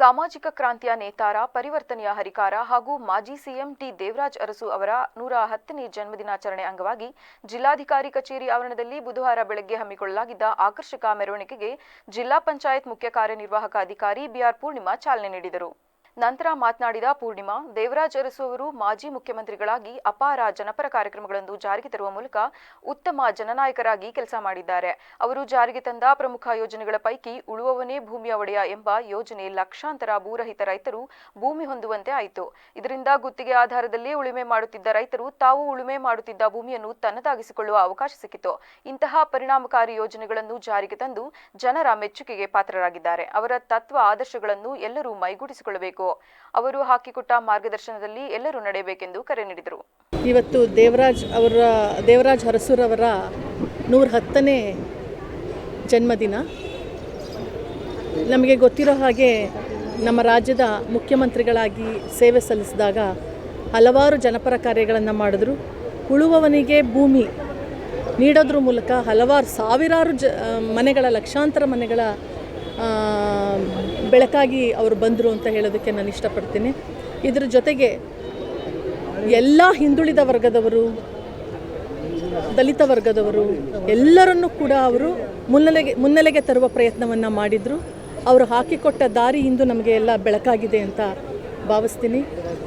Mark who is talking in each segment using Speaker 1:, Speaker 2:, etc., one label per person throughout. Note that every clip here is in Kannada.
Speaker 1: ಸಾಮಾಜಿಕ ಕ್ರಾಂತಿಯ ನೇತಾರ, ಪರಿವರ್ತನೆಯ ಹರಿಕಾರ ಹಾಗೂ ಮಾಜಿ ಸಿಎಂ ಟಿ ದೇವರಾಜ್ ಅರಸು ಅವರ ನೂರ ಹತ್ತನೇ ಜನ್ಮದಿನಾಚರಣೆ ಅಂಗವಾಗಿ ಜಿಲ್ಲಾಧಿಕಾರಿ ಕಚೇರಿ ಆವರಣದಲ್ಲಿ ಬುಧವಾರ ಬೆಳಗ್ಗೆ ಹಮ್ಮಿಕೊಳ್ಳಲಾಗಿದ್ದ ಆಕರ್ಷಕ ಮೆರವಣಿಗೆಗೆ ಜಿಲ್ಲಾ ಪಂಚಾಯತ್ ಮುಖ್ಯ ಕಾರ್ಯನಿರ್ವಾಹಕ ಅಧಿಕಾರಿ ಬಿಆರ್ ಪೂರ್ಣಿಮಾ ಚಾಲನೆ ನೀಡಿದರು. ನಂತರ ಮಾತನಾಡಿದ ಪೂರ್ಣಿಮಾ, ದೇವರಾಜ್ ಅರಸು ಮಾಜಿ ಮುಖ್ಯಮಂತ್ರಿಗಳಾಗಿ ಅಪಾರ ಜನಪರ ಕಾರ್ಯಕ್ರಮಗಳನ್ನು ಜಾರಿಗೆ ತರುವ ಮೂಲಕ ಉತ್ತಮ ಜನನಾಯಕರಾಗಿ ಕೆಲಸ ಮಾಡಿದ್ದಾರೆ. ಅವರು ಜಾರಿಗೆ ತಂದ ಪ್ರಮುಖ ಯೋಜನೆಗಳ ಪೈಕಿ ಉಳುವವನೇ ಭೂಮಿಯ ಒಡೆಯ ಎಂಬ ಯೋಜನೆ ಲಕ್ಷಾಂತರ ಭೂರಹಿತ ರೈತರು ಭೂಮಿ ಹೊಂದುವಂತೆ ಆಯಿತು. ಇದರಿಂದ ಗುತ್ತಿಗೆ ಆಧಾರದಲ್ಲಿ ಉಳುಮೆ ಮಾಡುತ್ತಿದ್ದ ರೈತರು ತಾವು ಉಳುಮೆ ಮಾಡುತ್ತಿದ್ದ ಭೂಮಿಯನ್ನು ತನ್ನದಾಗಿಸಿಕೊಳ್ಳುವ ಅವಕಾಶ ಸಿಕ್ಕಿತು. ಇಂತಹ ಪರಿಣಾಮಕಾರಿ ಯೋಜನೆಗಳನ್ನು ಜಾರಿಗೆ ತಂದು ಜನರ ಮೆಚ್ಚುಗೆಗೆ ಪಾತ್ರರಾಗಿದ್ದಾರೆ. ಅವರ ತತ್ವ, ಆದರ್ಶಗಳನ್ನು ಎಲ್ಲರೂ ಮೈಗೂಡಿಸಿಕೊಳ್ಳಬೇಕು. ಅವರು ಹಾಕಿಕೊಟ್ಟ ಮಾರ್ಗದರ್ಶನದಲ್ಲಿ ಎಲ್ಲರೂ ನಡೆಯಬೇಕೆಂದು ಕರೆ ನೀಡಿದರು.
Speaker 2: ಇವತ್ತು ದೇವರಾಜ್ ಅವರ, ದೇವರಾಜ್ ಹರಸೂರವರ ನೂರ ಹತ್ತನೇ ಜನ್ಮದಿನ. ನಮಗೆ ಗೊತ್ತಿರೋ ಹಾಗೆ ನಮ್ಮ ರಾಜ್ಯದ ಮುಖ್ಯಮಂತ್ರಿಗಳಾಗಿ ಸೇವೆ ಸಲ್ಲಿಸಿದಾಗ ಹಲವಾರು ಜನಪರ ಕಾರ್ಯಗಳನ್ನು ಮಾಡಿದ್ರು. ಉಳುವವನಿಗೆ ಭೂಮಿ ನೀಡೋದ್ರ ಮೂಲಕ ಹಲವಾರು ಸಾವಿರಾರು ಜ, ಮನೆಗಳ ಲಕ್ಷಾಂತರ ಮನೆಗಳ ಬೆಳಕಾಗಿ ಅವರು ಬಂದರು ಅಂತ ಹೇಳೋದಕ್ಕೆ ನಾನು ಇಷ್ಟಪಡ್ತೀನಿ. ಇದರ ಜೊತೆಗೆ ಎಲ್ಲ ಹಿಂದುಳಿದ ವರ್ಗದವರು, ದಲಿತ ವರ್ಗದವರು ಎಲ್ಲರನ್ನೂ ಕೂಡ ಅವರು ಮುನ್ನೆಲೆಗೆ ಮುನ್ನೆಲೆಗೆ ತರುವ ಪ್ರಯತ್ನವನ್ನು ಮಾಡಿದರು. ಅವರು ಹಾಕಿಕೊಟ್ಟ ದಾರಿ ಇಂದು ನಮಗೆ ಎಲ್ಲ ಬೆಳಕಾಗಿದೆ ಅಂತ ಭಾವಿಸ್ತೀನಿ.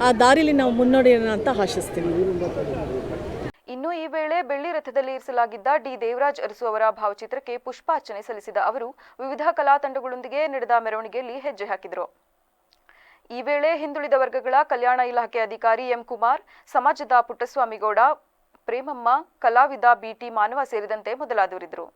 Speaker 2: ಆ ದಾರಿಲಿ ನಾವು ಮುನ್ನಡೆಯೋಣ ಅಂತ ಆಶಿಸ್ತೀನಿ.
Speaker 1: ಇನ್ನು ಈ ವೇಳೆ ಬೆಳ್ಳಿ ರಥದಲ್ಲಿ ಇರಿಸಲಾಗಿದ್ದ ಡಿ ದೇವರಾಜ್ ಅರಸು ಅವರ ಭಾವಚಿತ್ರಕ್ಕೆ ಪುಷ್ಪಾರ್ಚನೆ ಸಲ್ಲಿಸಿದ ಅವರು, ವಿವಿಧ ಕಲಾ ತಂಡಗಳೊಂದಿಗೆ ನಡೆದ ಮೆರವಣಿಗೆಯಲ್ಲಿ ಹೆಜ್ಜೆ ಹಾಕಿದರು. ಈ ವೇಳೆ ಹಿಂದುಳಿದ ವರ್ಗಗಳ ಕಲ್ಯಾಣ ಇಲಾಖೆ ಅಧಿಕಾರಿ ಎಂ ಕುಮಾರ್, ಸಮಾಜದ ಪುಟ್ಟಸ್ವಾಮಿಗೌಡ, ಪ್ರೇಮಮ್ಮ, ಕಲಾವಿದ ಬಿಟಿ ಮಾನವ ಸೇರಿದಂತೆ ಮೊದಲಾದವರಿದ್ದರು.